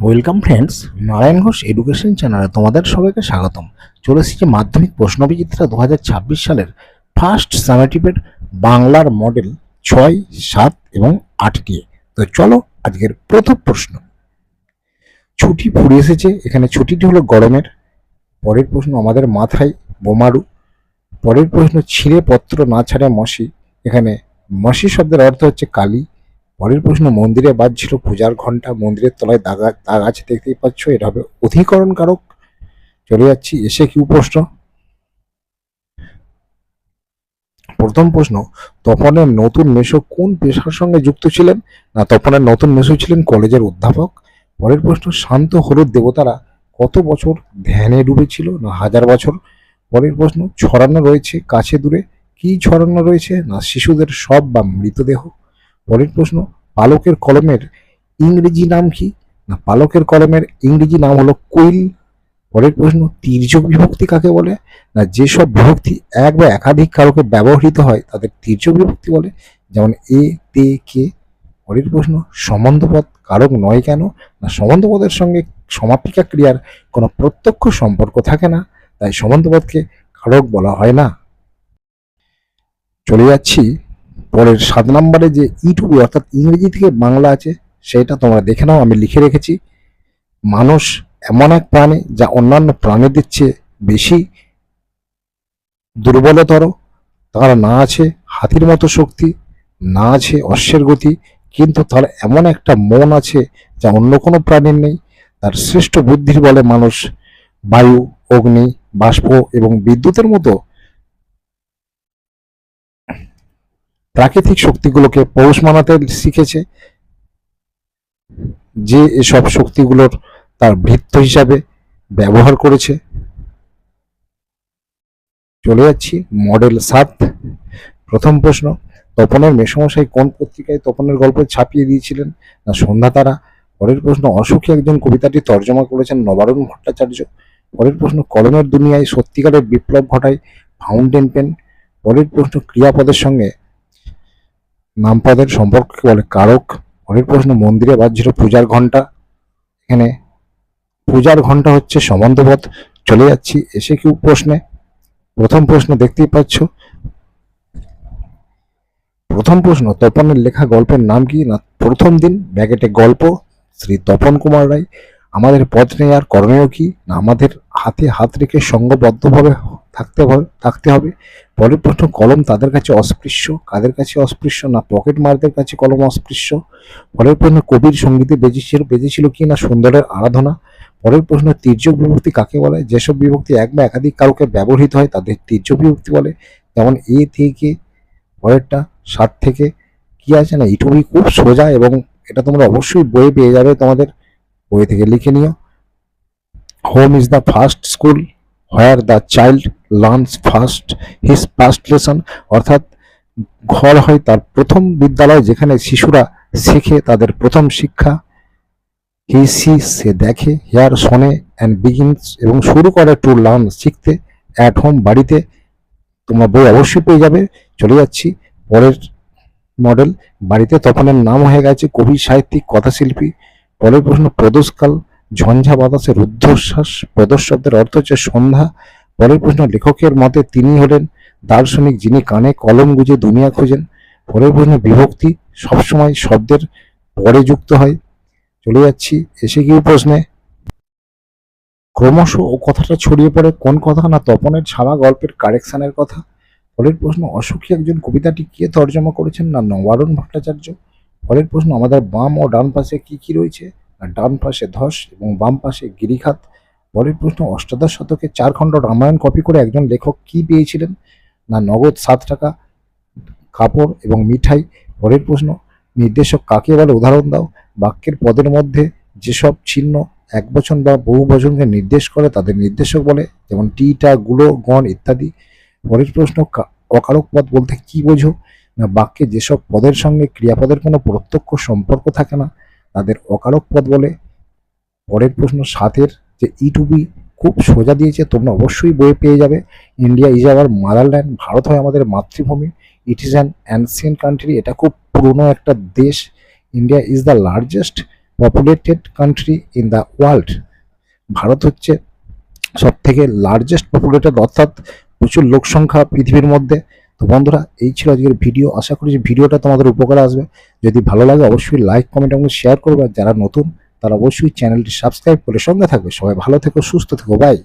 Welcome friends Narayan Ghosh education চ্যানেলে তোমাদের সবাইকে স্বাগতম। চলে এসেছে মাধ্যমিক প্রশ্নবিচিত্রা দু হাজার ছাব্বিশ সালের ফার্স্ট সামেটিভের বাংলার মডেল ছয়, সাত এবং আট তো চলো আজকের প্রথম প্রশ্ন। ছুটি ফুরে এসেছে। এখানে ছুটিটি হলো গরমের। পরের প্রশ্ন আমাদের মাথায় বোমারু। পরের প্রশ্ন ছিঁড়ে পত্র না ছাড়ে মশি। এখানে মশি শব্দের অর্থ হচ্ছে কালী। পরের প্রশ্ন, মন্দিরে বাজছিল পূজার ঘণ্টা মন্দিরের তলায় দাগা, দাগ আছে দেখতেই পাচ্ছ এটা হবে অধিকরণ কারক চলে যাচ্ছি, এসে কি প্রশ্ন? প্রথম প্রশ্ন, তপনের নতুন মেশো কোন পেশার সঙ্গে যুক্ত ছিলেন? না, তপনের নতুন মেশো ছিলেন কলেজের অধ্যাপক। পরের প্রশ্ন, শান্ত হলুদ দেবতারা কত বছর ধ্যানে ডুবেছিল? না, হাজার বছর। পরের প্রশ্ন, ছড়ানো রয়েছে কাছে দূরে, কি ছড়ানো রয়েছে? না, শিশুদের সব বা মৃতদেহ? পরের প্রশ্ন, পালকের কলমের ইংরেজি নাম কি? না, পালকের কলমের ইংরেজি নাম হলো কুইল। পরের প্রশ্ন তির্যক বিভক্তি কাকে বলে? না, যেসব বিভক্তি এক বা একাধিক কারকে ব্যবহৃত হয়, তাদের তির্যক বিভক্তি বলে, যেমন এ, তে, কে। পরের প্রশ্ন, সম্বন্ধপদ কারক নয় কেন? না, সম্বন্ধপদের সঙ্গে সমাপিকা ক্রিয়ার কোনো প্রত্যক্ষ সম্পর্ক থাকে না, তাই সম্বন্ধপদকে কারক বলা হয় না। চলে যাচ্ছি পরের সাত নম্বরে যে ইটুবি অর্থাৎ ইংরেজি থেকে বাংলা আছে, সেটা তোমরা দেখে নাও, আমি লিখে রেখেছি। মানুষ এমন এক প্রাণী যা অন্যান্য প্রাণীদের চেয়ে বেশি দুর্বলতর। তার না আছে হাতির মতো শক্তি, না আছে অশ্বের গতি, কিন্তু তার এমন একটা মন আছে যা অন্য কোনো প্রাণীর নেই। তার শ্রেষ্ঠ বুদ্ধির বলে মানুষ বায়ু, অগ্নি, বাষ্প এবং বিদ্যুতের মতো প্রাকৃতিক শক্তিগুলোকে পৌষ মানাতে শিখেছে, যে এসব শক্তিগুলোর তার বৃত্ত হিসাবে ব্যবহার করেছে। চলে যাচ্ছি মডেল সাত। প্রথম প্রশ্ন, তপনের মেসমশাই কোন পত্রিকায় তপনের গল্প ছাপিয়ে দিয়েছিলেন না সন্ধ্যা তারা? পরের প্রশ্ন অসুখী একজন কবিতাটি তর্জমা করেছেন নবারুণ ভট্টাচার্য। পরের প্রশ্ন, কলমের দুনিয়ায় সত্যিকারের বিপ্লব ঘটায় ফাউন্টেন পেন। পরের প্রশ্ন, ক্রিয়াপদের সঙ্গে নামপদের সম্পর্ককে বলে কারক পরের প্রশ্ন। মন্দিরে বাজছিল পূজার ঘণ্টা এখানে পূজার ঘণ্টা হচ্ছে সম্বন্ধবোধ চলে যাচ্ছি এসে কি প্রশ্নে। প্রথম প্রশ্ন দেখতেই পাচ্ছ। প্রথম প্রশ্ন, তপনের লেখা গল্পের নাম কি? না, প্রথম দিন ব্যাকেটে গল্প, শ্রী তপন কুমার রায়। আমাদের পথ নেই আর করণীয় কি? না, আমাদের হাতে হাত রেখে সঙ্গবদ্ধভাবে থাকতে হবে থাকতে হবে। পরের প্রশ্ন কলম তাদের কাছে অস্পৃশ্য, কাদের কাছে অস্পৃশ্য না পকেট মারদের কাছে কলম অস্পৃশ্য। পরের প্রশ্ন, কবির সঙ্গীতে বেজেছিল বেজেছিল কি না সুন্দরের আরাধনা? পরের প্রশ্ন তির্যক বিভক্তি কাকে বলে? যেসব বিভক্তি এক বা একাধিক কারকে ব্যবহৃত হয়, তাদের তির্যক বিভক্তি বলে। যেমন এ থেকে, পরেরটা সাত থেকে, কি আছে না? ইটুবি খুব সোজা এবং এটা তোমরা অবশ্যই বইয়ে পেয়ে যাবে তোমাদের। বই থেকে লিখে নিও। Home is the first school. Where the child learns first his first lesson অর্থাৎ ঘর হয় তার প্রথম বিদ্যালয় যেখানে শিশুরা শেখে তাদের প্রথম শিক্ষা। হি সি সে দেখে হেয়ার শোনে অ্যান্ড বিগিনস এবং শুরু করে টু লার্ন শিখতে। অ্যাট হোম বাড়িতে তোমরা বই অবশ্যই পেয়ে যাবে। চলে যাচ্ছি পরের মডেল বাড়িতে তপনের নাম হয়ে গেছে কবি, সাহিত্যিক, কথাশিল্পী। পরের প্রশ্ন, প্রদোষকাল ঝঞ্ঝা বাতাসে রুদ্ধশ্বাস প্রদোষ শব্দের অর্থ হচ্ছে সন্ধ্যা। পরের প্রশ্ন, লেখকের মতে তিনি হলেন দার্শনিক যিনি কানে কলম গুজে দুনিয়া খোঁজেন। পরের প্রশ্ন, বিভক্তি সবসময় শব্দের পরে যুক্ত হয়। চলে যাচ্ছি এসে গিয়ে প্রশ্নে। ক্রমশ ও কথাটা ছড়িয়ে পড়ে কোন কথা না তপনের ছাড়া গল্পের কারেকশানের কথা? পরের প্রশ্ন, অসুখী একজন কবিতাটি কে তর্জমা করেছেন না নবারুণ ভট্টাচার্য? পরের প্রশ্ন, আমাদের বাম ও ডান পাশে কি কি রয়েছে? ডান পাশে ধস এবং বাম পাশে গিরিখাত। পরের প্রশ্ন, অষ্টাদশ শতকে চার খণ্ড রামায়ণ কপি করে একজন লেখক কি পেয়েছিলেন? না, নগদ সাত টাকা, কাপড় এবং মিঠাই। পরের প্রশ্ন, নির্দেশক কাকে বলে উদাহরণ দাও? বাক্যের পদের মধ্যে যেসব চিহ্ন এক বচন বা বহু বচনকে নির্দেশ করে, তাদের নির্দেশক বলে, যেমন টিটা গুলো, গণ ইত্যাদি। পরের প্রশ্ন অকারক পদ বলতে কি বোঝো? না, বাক্যে যেসব পদের সঙ্গে ক্রিয়াপদের কোনো প্রত্যক্ষ সম্পর্ক থাকে না তাদের অকারক পদ বলে। পরের প্রশ্ন সাতের যে ই টু বি খুব সোজা দিয়েছে, তোমরা অবশ্যই বই পেয়ে যাবে। ইন্ডিয়া ইজ আওয়ার মাদারল্যান্ড ভারত হয় আমাদের মাতৃভূমি। It is an ancient country এটা খুব পুরনো একটা দেশ। India is the largest populated country in the world Bharat হচ্ছে সব থেকে লার্জেস্ট পপুলেটেড অর্থাৎ প্রচুর লোকসংখ্যা পৃথিবীর মধ্যে। তো বন্ধুরা, এই ছিল আজকের ভিডিও। আশা করি যে ভিডিওটা তোমাদের উপকারে আসবে। যদি ভালো লাগে, অবশ্যই লাইক কমেন্ট এবং শেয়ার করবে। যারা নতুন, তারা অবশ্যই চ্যানেলটি সাবস্ক্রাইব করে সঙ্গে থাকবে। সবাই ভালো থেকো, সুস্থ থেকো। বাই